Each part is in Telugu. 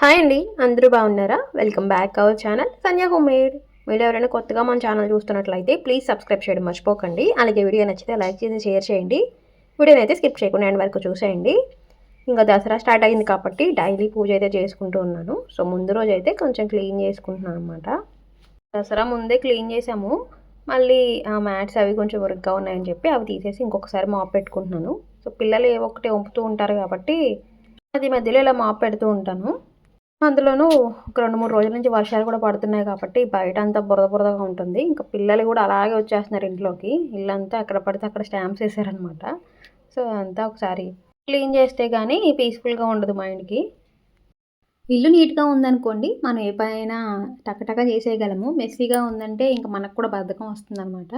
హాయ్ అండి అందరూ బాగున్నారా? Welcome back our channel Sandhya homemade మీరు ఎవరైనా కొత్తగా మన ఛానల్ చూస్తున్నట్లయితే ప్లీజ్ సబ్స్క్రైబ్ చేయడం మర్చిపోకండి. అలాగే వీడియో నచ్చితే లైక్ చేసి షేర్ చేయండి. వీడియోని అయితే స్కిప్ చేయకుండా ఎండ్ వరకు చూసేయండి. ఇంకా దసరా స్టార్ట్ అయింది కాబట్టి డైలీ పూజ అయితే చేసుకుంటూ ఉన్నాను. సో ముందు రోజు అయితే కొంచెం క్లీన్ చేసుకుంటున్నాను అనమాట దసరా ముందే క్లీన్ చేసాము. మళ్ళీ ఆ మ్యాట్స్ అవి కొంచెం వర్క్గా ఉన్నాయని చెప్పి అవి తీసేసి ఇంకొకసారి మాప్ పెట్టుకుంటున్నాను. సో పిల్లలు ఏ ఒక్కటి వంపుతూ ఉంటారు కాబట్టి అది మధ్యలో ఇలా మాప్ పెడుతూ ఉంటాను. అందులోనూ ఒక రెండు మూడు రోజుల నుంచి వర్షాలు కూడా పడుతున్నాయి కాబట్టి బయట అంతా బురద బురదగా ఉంటుంది. ఇంకా పిల్లలు కూడా అలాగే వచ్చేస్తున్నారు ఇంట్లోకి. ఇల్లంతా ఎక్కడ పడితే అక్కడ స్టాంప్స్ వేసారనమాట సో అంతా ఒకసారి క్లీన్ చేస్తే కానీ పీస్ఫుల్గా ఉండదు మైండ్కి. ఇల్లు నీట్గా ఉందనుకోండి మనం ఏ పైన టకటక చేసేయగలము. మెస్సీగా ఉందంటే ఇంకా మనకు కూడా బద్ధకం వస్తుందన్నమాట.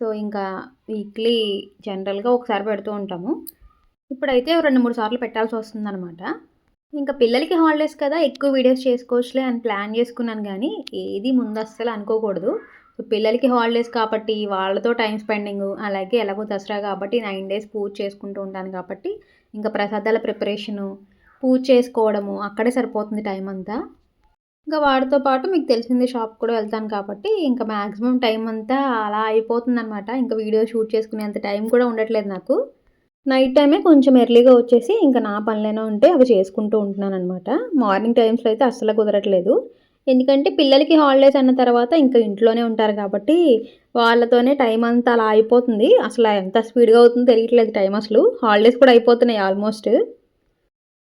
సో ఇంకా వీక్లీ జనరల్గా ఒకసారి పెడుతూ ఉంటాము. ఇప్పుడైతే రెండు మూడు సార్లు పెట్టాల్సి వస్తుందన్నమాట. ఇంకా పిల్లలకి హాలిడేస్ కదా ఎక్కువ వీడియోస్ చేసుకోవచ్చులే అని ప్లాన్ చేసుకున్నాను కానీ ఏది ముందు అస్సలు అనుకోకూడదు. పిల్లలకి హాలిడేస్ కాబట్టి వాళ్ళతో టైం స్పెండింగ్ అలాగే ఎలాగో దసరా కాబట్టి నైన్ డేస్ పూజ చేసుకుంటూ ఉంటాను కాబట్టి ఇంకా ప్రసాదాల ప్రిపరేషను పూజ చేసుకోవడము అక్కడే సరిపోతుంది టైం అంతా. ఇంకా వాడితో పాటు మీకు తెలిసింది షాప్ కూడా వెళ్తాను కాబట్టి ఇంకా మ్యాక్సిమం టైం అంతా అలా అయిపోతుంది అనమాట ఇంకా వీడియో షూట్ చేసుకునేంత టైం కూడా ఉండట్లేదు నాకు. నైట్ టైమే కొంచెం ఎర్లీగా వచ్చేసి ఇంకా నా పనులైనా ఉంటే అవి చేసుకుంటూ ఉంటున్నాను అనమాట మార్నింగ్ టైమ్స్లో అయితే అస్సలు కుదరట్లేదు. ఎందుకంటే పిల్లలకి హాలిడేస్ అన్న తర్వాత ఇంకా ఇంట్లోనే ఉంటారు కాబట్టి వాళ్ళతోనే టైం అంతా అలా అయిపోతుంది. అసలు ఎంత స్పీడ్గా అవుతుందో తెలియట్లేదు టైం అసలు. హాలిడేస్ కూడా అయిపోతున్నాయి ఆల్మోస్ట్.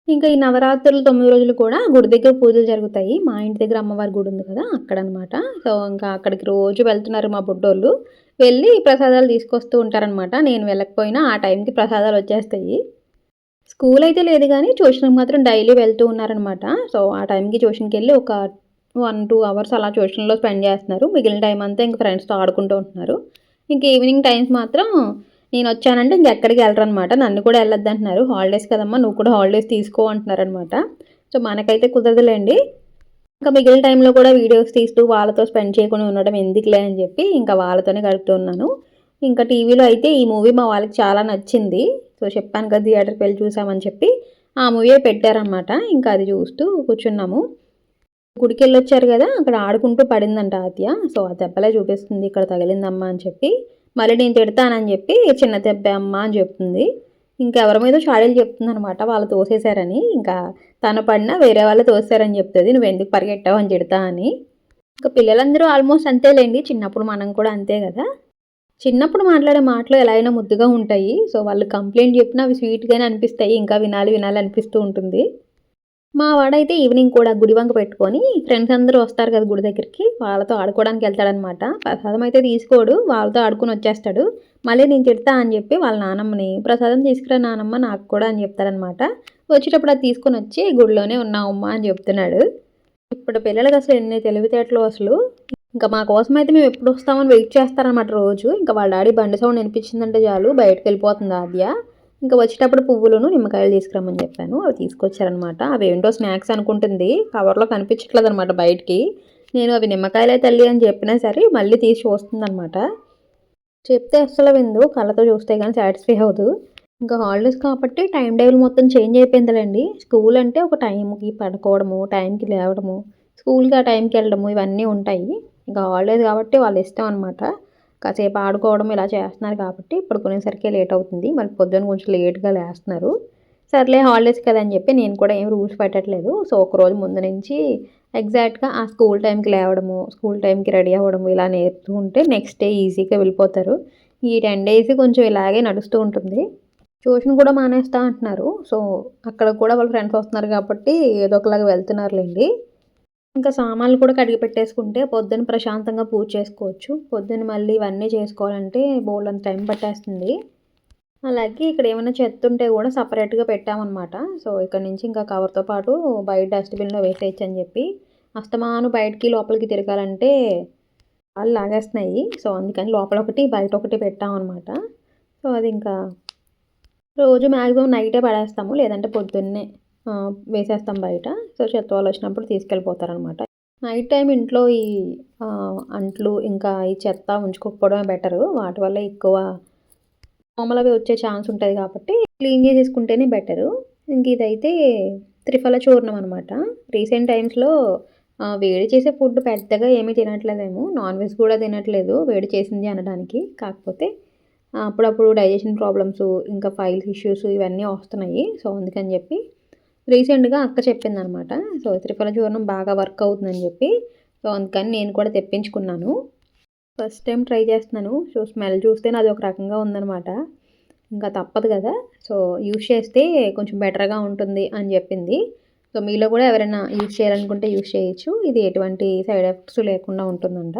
ఇంకా ఈ నవరాత్రులు తొమ్మిది రోజులు కూడా గుడి దగ్గర పూజలు జరుగుతాయి. మా ఇంటి దగ్గర అమ్మవారి గుడి ఉంది కదా అక్కడ అనమాట సో ఇంకా అక్కడికి రోజు వెళ్తున్నారు మా బుడ్డోళ్ళు. వెళ్ళి ప్రసాదాలు తీసుకొస్తూ ఉంటారనమాట నేను వెళ్ళకపోయినా ఆ టైంకి ప్రసాదాలు వచ్చేస్తాయి. స్కూల్ అయితే లేదు కానీ ట్యూషన్కి మాత్రం డైలీ వెళ్తూ ఉన్నారనమాట సో ఆ టైంకి ట్యూషన్కి వెళ్ళి ఒక వన్ టూ అవర్స్ అలా ట్యూషన్లో స్పెండ్ చేస్తున్నారు. మిగిలిన టైం అంతా ఇంక ఫ్రెండ్స్తో ఆడుకుంటూ ఉంటున్నారు. ఇంక ఈవినింగ్ టైమ్స్ మాత్రం నేను వచ్చానంటే ఇంకెక్కడికి వెళ్ళరనమాట నన్ను కూడా వెళ్ళొద్దంటున్నారు. హాలిడేస్ కదమ్మా నువ్వు కూడా హాలిడేస్ తీసుకో అంటున్నారనమాట సో మనకైతే కుదరదులేండి. ఇంకా మిగిలిన టైంలో కూడా వీడియోస్ తీస్తూ వాళ్ళతో స్పెండ్ చేయకుండా ఉండడం ఎందుకులే అని చెప్పి ఇంకా వాళ్ళతోనే గడుపుతున్నాను ఇంకా టీవీలో అయితే ఈ మూవీ మా వాళ్ళకి చాలా నచ్చింది. సో చెప్పాను కదా థియేటర్కి వెళ్ళి చూసామని చెప్పి ఆ మూవీ పెట్టారనమాట ఇంకా అది చూస్తూ కూర్చున్నాము. గుడికి వెళ్ళొచ్చారు కదా అక్కడ ఆడుకుంటూ పడిందంట ఆత్య సో ఆ దెబ్బలే చూపిస్తుంది ఇక్కడ తగిలిందమ్మా అని చెప్పి. మళ్ళీ నేను తిడతానని చెప్పి చిన్న దెబ్బ అమ్మ అని చెప్తుంది. ఇంకెవరి మీద షాడీలు చెప్తుందనమాట వాళ్ళు తోసేశారని. ఇంకా తను పడినా వేరే వాళ్ళు తోసారని చెప్తుంది. నువ్వు ఎందుకు పరిగెట్టావు అని తిడతా అని. ఇంకా పిల్లలందరూ ఆల్మోస్ట్ అంతేలేండి. చిన్నప్పుడు మనం కూడా అంతే కదా. చిన్నప్పుడు మాట్లాడే మాటలు ఎలా అయినా ముద్దుగా ఉంటాయి. సో వాళ్ళు కంప్లైంట్ చెప్పినా అవి స్వీట్గానే అనిపిస్తాయి. ఇంకా వినాలి వినాలి అనిపిస్తూ ఉంటుంది. మా వాడైతే ఈవినింగ్ కూడా గుడి వంక పెట్టుకొని ఫ్రెండ్స్ అందరూ వస్తారు కదా గుడి దగ్గరికి. వాళ్ళతో ఆడుకోవడానికి వెళ్తాడనమాట ప్రసాదం అయితే తీసుకోడు. వాళ్ళతో ఆడుకుని వచ్చేస్తాడు. మళ్ళీ నేను తిడతా అని చెప్పి వాళ్ళ నానమ్మని ప్రసాదం తీసుకురా నానమ్మ నాకు కూడా అని చెప్తాడనమాట వచ్చేటప్పుడు అది తీసుకొని వచ్చి గుడిలోనే ఉన్నావమ్మా అని చెప్తున్నాడు. ఇప్పుడు పిల్లలకి అసలు ఎన్ని తెలివితేటలు అసలు. ఇంకా మా కోసం అయితే మేము ఎప్పుడు వస్తామని వెయిట్ చేస్తారనమాట రోజు. ఇంకా వాళ్ళ డాడీ బండి సౌండ్ వినిపించిందంటే చాలు. బయటకు వెళ్ళిపోతుంది ఆద్య. ఇంకా వచ్చేటప్పుడు పువ్వులను నిమ్మకాయలు తీసుకురమ్మని చెప్పాను. అవి తీసుకొచ్చారనమాట. అవి ఏంటో స్నాక్స్ అనుకుంటుంది. కవర్లో కనిపించట్లేదు అనమాట బయటికి. నేను అవి నిమ్మకాయలే తల్లి అని చెప్పినా సరే మళ్ళీ తీసి వస్తుందనమాట చెప్తే అస్సలు విందు. కళ్ళతో చూస్తే కానీ సాటిస్ఫై అవ్వదు. ఇంకా హాలిడేస్ కాబట్టి టైం టేబుల్ మొత్తం చేంజ్ అయిపోయిందిలేండి. స్కూల్ అంటే ఒక టైంకి పడుకోవడము టైంకి లేవడము స్కూల్కి ఆ టైంకి వెళ్ళడము ఇవన్నీ ఉంటాయి. ఇంకా హాలిడేస్ కాబట్టి వాళ్ళ ఇష్టం అనమాట. కాసేపు ఆడుకోవడం ఇలా చేస్తున్నారు కాబట్టి పడుకునేసరికి లేట్ అవుతుంది. మళ్ళీ పొద్దున్న కొంచెం లేట్గా లేస్తున్నారు. సర్లే హాలిడేస్ కదా అని చెప్పి నేను కూడా ఏం రూల్స్ పెట్టట్లేదు. సో ఒక రోజు ముందు నుంచి ఎగ్జాక్ట్గా ఆ స్కూల్ టైంకి లేవడము స్కూల్ టైంకి రెడీ అవ్వడము ఇలా నేర్పుతూ ఉంటే నెక్స్ట్ డే ఈజీగా వెళ్ళిపోతారు. ఈ టెన్ డేస్ కొంచెం ఇలాగే నడుస్తూ ఉంటుంది. ట్యూషన్ కూడా మానేస్తా అంటున్నారు. సో అక్కడ కూడా వాళ్ళ ఫ్రెండ్స్ వస్తున్నారు కాబట్టి ఏదో ఒకలాగా వెళ్తున్నారులేండి. ఇంకా సామాన్లు కూడా కడిగి పెట్టేసుకుంటే పొద్దున్న ప్రశాంతంగా పూజ చేసుకోవచ్చు. పొద్దున్న మళ్ళీ ఇవన్నీ చేసుకోవాలంటే బోల్డ్ అంత టైం పట్టేస్తుంది. అలాగే ఇక్కడ ఏమైనా చెత్త ఉంటే కూడా సపరేట్గా పెట్టామన్నమాట. సో ఇక్కడ నుంచి ఇంకా కవర్తో పాటు బయట డస్ట్బిన్లో వేసేయచ్చు అని చెప్పి. అస్తమాను బయటికి లోపలికి తిరగాలంటే వాళ్ళు లాగేస్తున్నాయి. సో అందుకని లోపల ఒకటి బయట ఒకటి పెట్టామన్నమాట. సో అది ఇంకా రోజు మ్యాక్సిమం నైటే పడేస్తాము. లేదంటే పొద్దున్నే. వేసేస్తాం బయట. సో చెత్త వాళ్ళు వచ్చినప్పుడు తీసుకెళ్ళిపోతారనమాట. నైట్ టైం ఇంట్లో ఈ అంట్లు ఇంకా ఈ చెత్త ఉంచుకోకపోవడమే బెటరు. వాటి వల్ల ఎక్కువ దోమలు అవి వచ్చే ఛాన్స్ ఉంటుంది కాబట్టి క్లీన్ చేసేసుకుంటేనే బెటరు. ఇంక ఇదైతే త్రిఫల చూర్ణం అనమాట. రీసెంట్ టైమ్స్లో వేడి చేసే ఫుడ్ పెద్దగా ఏమీ తినట్లేదేమో. నాన్ వెజ్ కూడా తినట్లేదు వేడి చేసింది అనడానికి. కాకపోతే అప్పుడప్పుడు డైజెషన్ ప్రాబ్లమ్స్ ఇంకా ఫైల్స్ ఇష్యూస్ ఇవన్నీ వస్తున్నాయి. సో అందుకని చెప్పి రీసెంట్గా అక్క చెప్పింది అనమాట సో త్రిఫల చూర్ణం బాగా వర్క్ అవుతుందని చెప్పి. సో అందుకని నేను కూడా తెప్పించుకున్నాను. ఫస్ట్ టైం ట్రై చేస్తున్నాను. సో స్మెల్ చూస్తే నాది ఒక రకంగా ఉందనమాట. ఇంకా తప్పదు కదా. సో యూజ్ చేస్తే కొంచెం బెటర్గా ఉంటుంది అని చెప్పింది. సో మీలో కూడా ఎవరైనా యూజ్ చేయాలనుకుంటే యూజ్ చేయొచ్చు. ఇది ఎటువంటి సైడ్ ఎఫెక్ట్స్ లేకుండా ఉంటుందంట.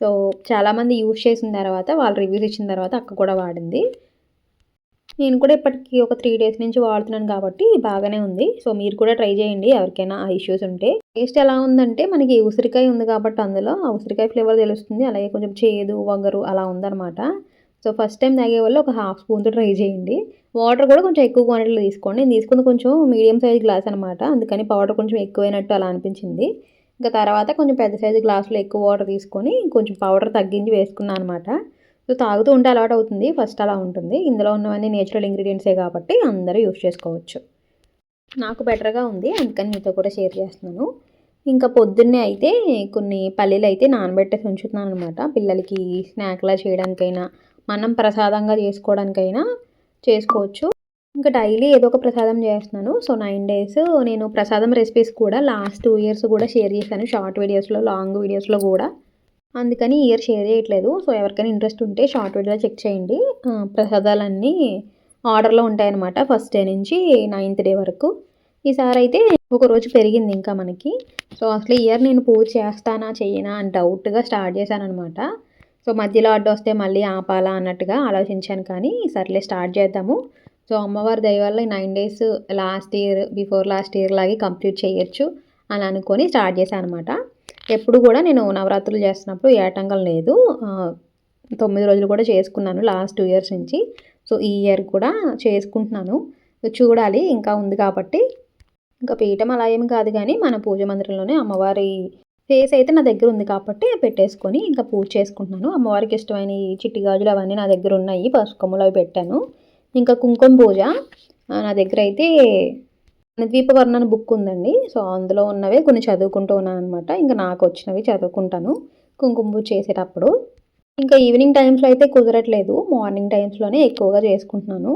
సో చాలామంది యూజ్ చేసిన తర్వాత వాళ్ళు రివ్యూస్ ఇచ్చిన తర్వాత అక్క కూడా వాడింది. నేను కూడా ఇప్పటికీ ఒక త్రీ డేస్ నుంచి వాడుతున్నాను కాబట్టి బాగానే ఉంది. సో మీరు కూడా ట్రై చేయండి ఎవరికైనా ఆ ఇష్యూస్ ఉంటే. టేస్ట్ ఎలా ఉందంటే మనకి ఉసిరికాయ ఉంది కాబట్టి అందులో ఆ ఉసిరికాయ ఫ్లేవర్ తెలుస్తుంది. అలాగే కొంచెం చేదు వగరు అలా ఉందన్నమాట. సో ఫస్ట్ టైం తాగే వాళ్ళు ఒక హాఫ్ స్పూన్తో ట్రై చేయండి. వాటర్ కూడా కొంచెం ఎక్కువ క్వాంటిటీలో తీసుకోండి. నేను తీసుకుంది కొంచెం మీడియం సైజ్ గ్లాస్ అనమాట అందుకని పౌడర్ కొంచెం ఎక్కువైనట్టు అలా అనిపించింది. ఇంకా తర్వాత కొంచెం పెద్ద సైజు గ్లాసులో ఎక్కువ వాటర్ తీసుకొని కొంచెం పౌడర్ తగ్గించి వేసుకున్నాను అనమాట సో తాగుతూ ఉంటే అలవాటు అవుతుంది ఫస్ట్ అలా ఉంటుంది. ఇందులో ఉన్నవన్నీ నేచురల్ ఇంగ్రీడియంట్సే కాబట్టి అందరూ యూస్ చేసుకోవచ్చు. నాకు బెటర్గా ఉంది. అందుకని మీతో కూడా షేర్ చేస్తున్నాను. ఇంకా పొద్దున్నే అయితే కొన్ని పల్లీలు అయితే నానబెట్టేసి ఉంచుతున్నాను అనమాట పిల్లలకి స్నాక్లా చేయడానికైనా మనం ప్రసాదంగా చేసుకోవడానికైనా చేసుకోవచ్చు. ఇంకా డైలీ ఏదో ఒక ప్రసాదం చేస్తున్నాను. సో నైన్ డేస్ నేను ప్రసాదం రెసిపీస్ కూడా లాస్ట్ టూ ఇయర్స్ కూడా షేర్ చేశాను. షార్ట్ వీడియోస్లో లాంగ్ వీడియోస్లో కూడా. అందుకని ఇయర్ షేర్ చేయట్లేదు. సో ఎవరికైనా ఇంట్రెస్ట్ ఉంటే షార్ట్ వీడియో చెక్ చేయండి. ప్రసాదాలన్నీ ఆర్డర్లో ఉంటాయన్నమాట. ఫస్ట్ డే నుంచి నైన్త్ డే వరకు. ఈసారి అయితే ఒక రోజు పెరిగింది ఇంకా మనకి. సో అసలు ఇయర్ నేను పూజ చేస్తానా చేయనా అని డౌట్గా స్టార్ట్ చేశాను అనమాట సో మధ్యలో అడ్డు వస్తే మళ్ళీ ఆపాలా అన్నట్టుగా ఆలోచించాను కానీ సర్లే స్టార్ట్ చేద్దాము. సో అమ్మవారి దయ వల్ల ఈ nine days last year before last year లాగే కంప్లీట్ చేయొచ్చు అని అనుకొని స్టార్ట్ చేశాను అనమాట ఎప్పుడు కూడా నేను నవరాత్రులు చేస్తున్నప్పుడు ఏటంగం లేదు. తొమ్మిది రోజులు కూడా చేసుకున్నాను లాస్ట్ టూ ఇయర్స్ నుంచి. సో ఈ ఇయర్ కూడా చేసుకుంటున్నాను. చూడాలి ఇంకా ఉంది కాబట్టి. ఇంకా పీఠం అలా ఏం కాదు కానీ మన పూజ మందిరంలోనే అమ్మవారి ఫేస్ అయితే నా దగ్గర ఉంది కాబట్టి పెట్టేసుకొని ఇంకా పూజ చేసుకుంటున్నాను. అమ్మవారికి ఇష్టమైన చిట్టి గాజులు అవన్నీ నా దగ్గర ఉన్నాయి. పసుకొమ్మలు అవి పెట్టాను. ఇంకా కుంకుమ పూజ నా దగ్గర అయితే ద్వీపవర్ణన బుక్ ఉందండి. సో అందులో ఉన్నవే కొన్ని చదువుకుంటూ ఉన్నాను అనమాట ఇంకా నాకు వచ్చినవి చదువుకుంటాను. కుంకుమ చేసేటప్పుడు. ఇంకా ఈవినింగ్ టైమ్స్లో అయితే కుదరట్లేదు. మార్నింగ్ టైమ్స్లోనే ఎక్కువగా చేసుకుంటున్నాను.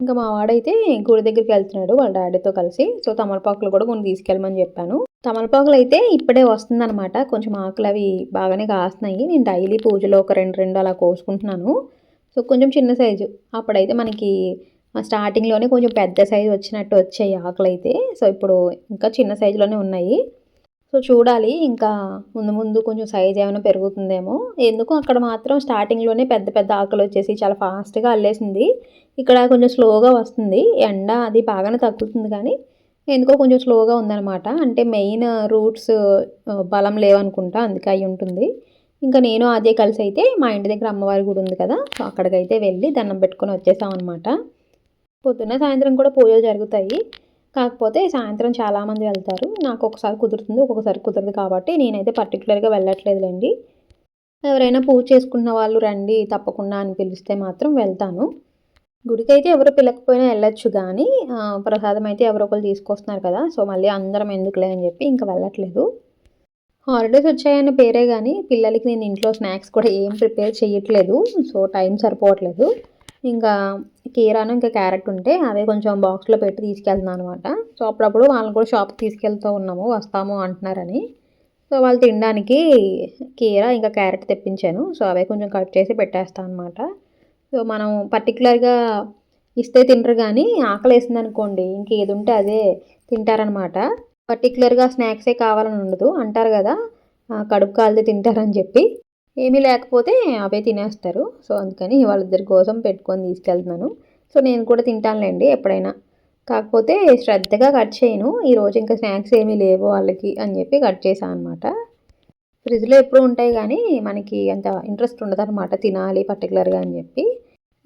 ఇంకా మా వాడైతే గుడి దగ్గరికి వెళ్తున్నాడు వాళ్ళ డాడీతో కలిసి. సో తమలపాకులు కూడా కొన్ని తీసుకెళ్ళమని చెప్పాను. తమలపాకులు అయితే ఇప్పుడే వస్తుందన్నమాట. కొంచెం ఆకులు అవి బాగానే కాస్తున్నాయి. నేను డైలీ పూజలో ఒక రెండు రెండు అలా కోసుకుంటున్నాను. సో కొంచెం చిన్న సైజు. అప్పుడైతే మనకి స్టార్టింగ్లోనే కొంచెం పెద్ద సైజు వచ్చినట్టు వచ్చాయి ఆకులు అయితే సో ఇప్పుడు ఇంకా చిన్న సైజులోనే ఉన్నాయి. సో చూడాలి ఇంకా ముందు ముందు కొంచెం సైజ్ ఏమైనా పెరుగుతుందేమో. ఎందుకు? అక్కడ మాత్రం స్టార్టింగ్లోనే పెద్ద పెద్ద ఆకులు వచ్చేసి చాలా ఫాస్ట్గా అల్లేసింది. ఇక్కడ కొంచెం స్లోగా వస్తుంది. ఎండ అది బాగానే తగ్గుతుంది కానీ ఎందుకో కొంచెం స్లోగా ఉందన్నమాట. అంటే మెయిన్ రూట్స్ బలం లేవనుకుంటా అందుకే అయి ఉంటుంది. ఇంకా నేను అదే కలిసి అయితే మా ఇంటి దగ్గర అమ్మవారి గుడి ఉంది కదా. సో అక్కడికైతే వెళ్ళి దండం పెట్టుకొని వచ్చేసాం అనమాట పొద్దున్న సాయంత్రం కూడా పూజలు జరుగుతాయి. కాకపోతే సాయంత్రం చాలామంది వెళ్తారు. నాకు ఒకసారి కుదురుతుంది ఒక్కొక్కసారి కుదరదు కాబట్టి నేనైతే పర్టికులర్గా వెళ్ళట్లేదులేండి. ఎవరైనా పూజ చేసుకున్న వాళ్ళు రండి తప్పకుండా అని పిలిస్తే మాత్రం వెళ్తాను. గుడికి అయితే ఎవరు పిలకపోయినా వెళ్ళొచ్చు కానీ ప్రసాదం అయితే ఎవరో ఒకరు తీసుకొస్తున్నారు కదా సో మళ్ళీ అందరం ఎందుకులే అని చెప్పి ఇంకా వెళ్ళట్లేదు. హాలిడేస్ వచ్చాయన్న పేరే కానీ పిల్లలకి నేను ఇంట్లో స్నాక్స్ కూడా ఏం ప్రిపేర్ చేయట్లేదు సో టైం సరిపోవట్లేదు. ఇంకా కీరాను ఇంకా క్యారెట్ ఉంటే అవే కొంచెం బాక్స్లో పెట్టి తీసుకెళ్తున్నాను అనమాట సో అప్పుడప్పుడు వాళ్ళని కూడా షాప్కి తీసుకెళ్తూ ఉన్నాము వస్తాము అంటున్నారని. సో వాళ్ళు తినడానికి కీరా ఇంకా క్యారెట్ తెప్పించాను. సో అవే కొంచెం కట్ చేసి పెట్టేస్తాను అనమాట సో మనం పర్టికులర్గా ఇస్తే తినరు కానీ ఆకలి వేసింది అనుకోండి ఇంక ఏది ఉంటే అదే తింటారనమాట పర్టికులర్గా స్నాక్సే కావాలని ఉండదు అంటారు కదా కడుపు కాలితే తింటారని చెప్పి. ఏమీ లేకపోతే అవే తినేస్తారు. సో అందుకని వాళ్ళిద్దరి కోసం పెట్టుకొని తీసుకెళ్తున్నాను. సో నేను కూడా తింటానులేండి ఎప్పుడైనా. కాకపోతే శ్రద్ధగా కట్ చేయను. ఈరోజు ఇంకా స్నాక్స్ ఏమీ లేవు వాళ్ళకి అని చెప్పి కట్ చేశాను అనమాట ఫ్రిడ్జ్లో ఎప్పుడు ఉంటాయి కానీ మనకి అంత ఇంట్రెస్ట్ ఉండదు అనమాట తినాలి పర్టికులర్గా అని చెప్పి.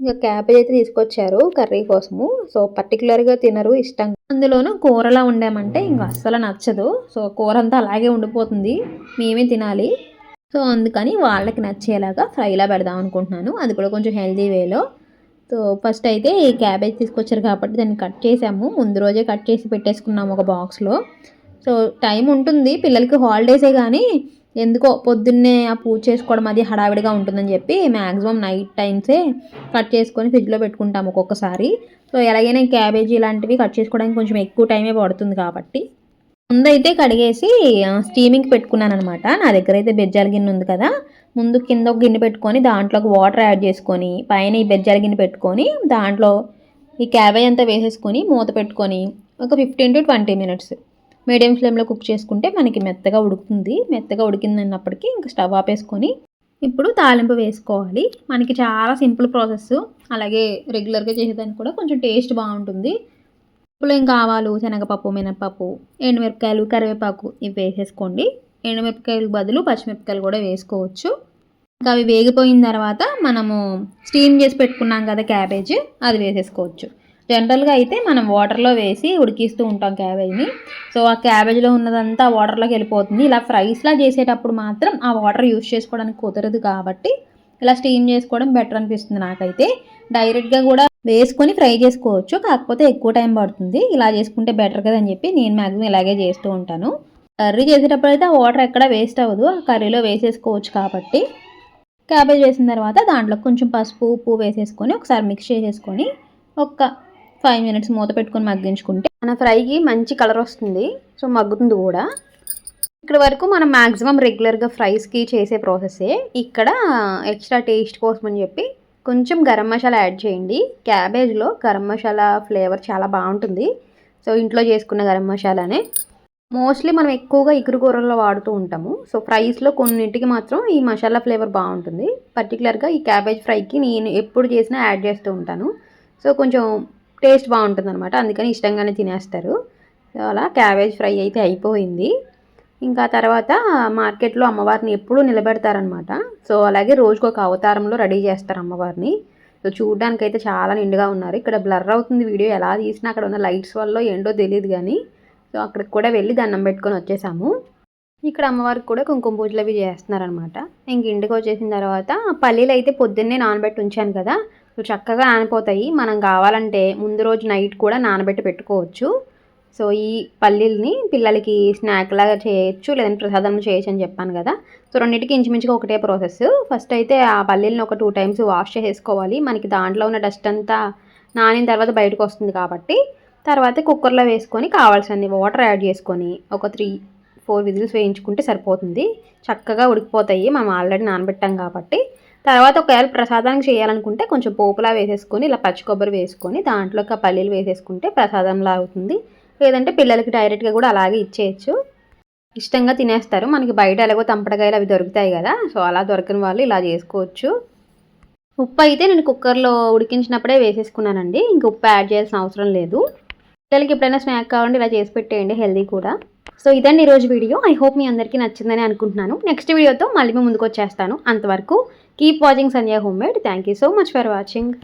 ఇంకా క్యాబేజ్ అయితే తీసుకొచ్చారు కర్రీ కోసము. సో పర్టికులర్గా తినరు ఇష్టం అందులోనూ కూరలా ఉండామంటే ఇంకా అస్సలు నచ్చదు. సో కూర అంతా అలాగే ఉండిపోతుంది. మేమే తినాలి. సో అందుకని వాళ్ళకి నచ్చేలాగా ఫ్రైలా పెడదాం అనుకుంటున్నాను. అది కూడా కొంచెం హెల్దీ వేలో. సో ఫస్ట్ అయితే ఈ క్యాబేజ్ తీసుకొచ్చారు కాబట్టి దాన్ని కట్ చేసాము. ముందు రోజే కట్ చేసి పెట్టేసుకున్నాము ఒక బాక్స్లో. సో టైం ఉంటుంది. పిల్లలకి హాలిడేసే కానీ ఎందుకో పొద్దున్నే ఆ పూజ చేసుకోవడం అది హడావిడిగా ఉంటుందని చెప్పి మ్యాక్సిమం నైట్ టైమ్సే కట్ చేసుకొని ఫ్రిడ్జ్లో పెట్టుకుంటాము ఒక్కొక్కసారి. సో ఎలాగైనా క్యాబేజీ ఇలాంటివి కట్ చేసుకోవడానికి కొంచెం ఎక్కువ టైమే పడుతుంది కాబట్టి. ముందైతే కడిగేసి స్టీమింగ్ పెట్టుకున్నాను అనమాట నా దగ్గర అయితే బెజ్జాల గిన్నె ఉంది కదా ముందు కింద ఒక గిన్నె పెట్టుకొని దాంట్లోకి వాటర్ యాడ్ చేసుకొని పైన ఈ బెజ్జాల గిన్నె పెట్టుకొని దాంట్లో ఈ క్యాబేజ్ అంతా వేసేసుకొని మూత పెట్టుకొని ఒక fifteen to twenty minutes medium ఫ్లేమ్లో కుక్ చేసుకుంటే మనకి మెత్తగా ఉడుకుతుంది. మెత్తగా ఉడికిందన్నప్పటికీ ఇంకా స్టవ్ ఆపేసుకొని ఇప్పుడు తాలింపు వేసుకోవాలి. మనకి చాలా సింపుల్ ప్రాసెస్. అలాగే రెగ్యులర్గా చేసేదానికి కూడా కొంచెం టేస్ట్ బాగుంటుంది. ఇప్పుడు ఏం కావాలు శనగపప్పు మినపప్పు ఎండుమిరపకాయలు కరివేపాకు ఇవి వేసేసుకోండి. ఎండుమిరపకాయలు బదులు పచ్చిమిరపకాయలు కూడా వేసుకోవచ్చు. ఇంకా అవి వేగిపోయిన తర్వాత మనము స్టీమ్ చేసి పెట్టుకున్నాం కదా క్యాబేజ్ అది వేసేసుకోవచ్చు. జనరల్గా అయితే మనం వాటర్లో వేసి ఉడికిస్తూ ఉంటాం క్యాబేజ్ని. సో ఆ క్యాబేజ్లో ఉన్నదంతా వాటర్లోకి వెళ్ళిపోతుంది. ఇలా ఫ్రైస్లా చేసేటప్పుడు మాత్రం ఆ వాటర్ యూస్ చేసుకోవడానికి కుదరదు కాబట్టి ఇలా స్టీమ్ చేసుకోవడం బెటర్ అనిపిస్తుంది నాకైతే. డైరెక్ట్గా కూడా వేసుకొని ఫ్రై చేసుకోవచ్చు. కాకపోతే ఎక్కువ టైం పడుతుంది. ఇలా చేసుకుంటే బెటర్ కదా అని చెప్పి నేను మ్యాక్సిమం ఇలాగే చేస్తూ ఉంటాను. కర్రీ చేసేటప్పుడు అయితే ఆ వాటర్ ఎక్కడ వేస్ట్ అవ్వదు. ఆ కర్రీలో వేసేసుకోవచ్చు కాబట్టి. క్యాబేజ్ వేసిన తర్వాత దాంట్లో కొంచెం పసుపు ఉప్పు వేసేసుకొని ఒకసారి మిక్స్ చేసేసుకొని ఒక ఫైవ్ మినిట్స్ మూత పెట్టుకొని మగ్గించుకుంటే మన ఫ్రైకి మంచి కలర్ వస్తుంది. సో మగ్గుతుంది కూడా. ఇక్కడ వరకు మనం మ్యాక్సిమం రెగ్యులర్గా ఫ్రైస్కి చేసే ప్రాసెసే ఇక్కడ ఎక్స్ట్రా టేస్ట్ కోసం అని చెప్పి కొంచెం గరం మసాలా యాడ్ చేయండి. క్యాబేజ్లో గరం మసాలా ఫ్లేవర్ చాలా బాగుంటుంది. సో ఇంట్లో చేసుకున్న గరం మసాలానే. మోస్ట్లీ మనం ఎక్కువగా ఇగురు కూరల్లో వాడుతూ ఉంటాము. సో ఫ్రైస్లో కొన్నింటికి మాత్రం ఈ మసాలా ఫ్లేవర్ బాగుంటుంది. పర్టికులర్గా ఈ క్యాబేజ్ ఫ్రైకి నేను ఎప్పుడు చేసినా యాడ్ చేస్తూ ఉంటాను. సో కొంచెం టేస్ట్ బాగుంటుంది అనమాట అందుకని ఇష్టంగానే తినేస్తారు. సో అలా క్యాబేజ్ ఫ్రై అయితే అయిపోయింది. ఇంకా తర్వాత మార్కెట్లో అమ్మవారిని ఎప్పుడూ నిలబెడతారనమాట సో అలాగే రోజుకు ఒక అవతారంలో రెడీ చేస్తారు అమ్మవారిని. సో చూడడానికి అయితే చాలా నిండుగా ఉన్నారు. ఇక్కడ బ్లర్ అవుతుంది వీడియో. ఎలా తీసినా అక్కడ ఉన్న లైట్స్ వల్ల ఏంటో తెలియదు కానీ సో అక్కడికి కూడా వెళ్ళి దండం పెట్టుకొని వచ్చేసాము. ఇక్కడ అమ్మవారికి కూడా కుంకుమ పూజలు అవి చేస్తున్నారనమాట ఇంక ఇంటికి వచ్చేసిన తర్వాత పల్లీలు అయితే పొద్దున్నే నానబెట్టి ఉంచాను కదా. సో చక్కగా నానిపోతాయి. మనం కావాలంటే ముందు రోజు నైట్ కూడా నానబెట్టి పెట్టుకోవచ్చు. సో ఈ పల్లీల్ని పిల్లలకి స్నాక్ లాగా చేయొచ్చు లేదంటే ప్రసాదం చేయొచ్చు అని చెప్పాను కదా. సో రెండింటికి ఇంచుమించుగా ఒకటే ప్రాసెస్. ఫస్ట్ అయితే ఆ పల్లీలను ఒక టూ టైమ్స్ వాష్ చేసేసుకోవాలి. మనకి దాంట్లో ఉన్న డస్ట్ అంతా నానిన తర్వాత బయటకు వస్తుంది కాబట్టి. తర్వాత కుక్కర్లో వేసుకొని కావాల్సినన్ని వాటర్ యాడ్ చేసుకొని ఒక త్రీ ఫోర్ విజిల్స్ వేయించుకుంటే సరిపోతుంది. చక్కగా ఉడికిపోతాయి. మనం ఆల్రెడీ నానబెట్టాం కాబట్టి. తర్వాత ఒకవేళ ప్రసాదానికి చేయాలనుకుంటే కొంచెం పోపులా వేసేసుకొని ఇలా పచ్చి కొబ్బరి వేసుకొని దాంట్లోకి ఆ పల్లీలు వేసేసుకుంటే ప్రసాదంలా అవుతుంది. లేదంటే పిల్లలకి డైరెక్ట్గా కూడా అలాగే ఇచ్చేయచ్చు. ఇష్టంగా తినేస్తారు. మనకి బయట ఎలాగో తంపడకాయలు అవి దొరుకుతాయి కదా సో అలా దొరకని వాళ్ళు ఇలా చేసుకోవచ్చు. ఉప్పు అయితే నేను కుక్కర్లో ఉడికించినప్పుడే వేసేసుకున్నానండి. ఇంక ఉప్పు యాడ్ చేయాల్సిన అవసరం లేదు. పిల్లలకి ఎప్పుడైనా స్నాక్ కావాలంటే ఇలా చేసి పెట్టేయండి హెల్దీ కూడా. సో ఇదండి ఈరోజు వీడియో. ఐ హోప్ మీ అందరికీ నచ్చిందని అనుకుంటున్నాను. నెక్స్ట్ వీడియోతో మళ్ళీ మీ ముందుకు వచ్చేస్తాను. అంతవరకు keep watching Sanjay home made thank you so much for watching.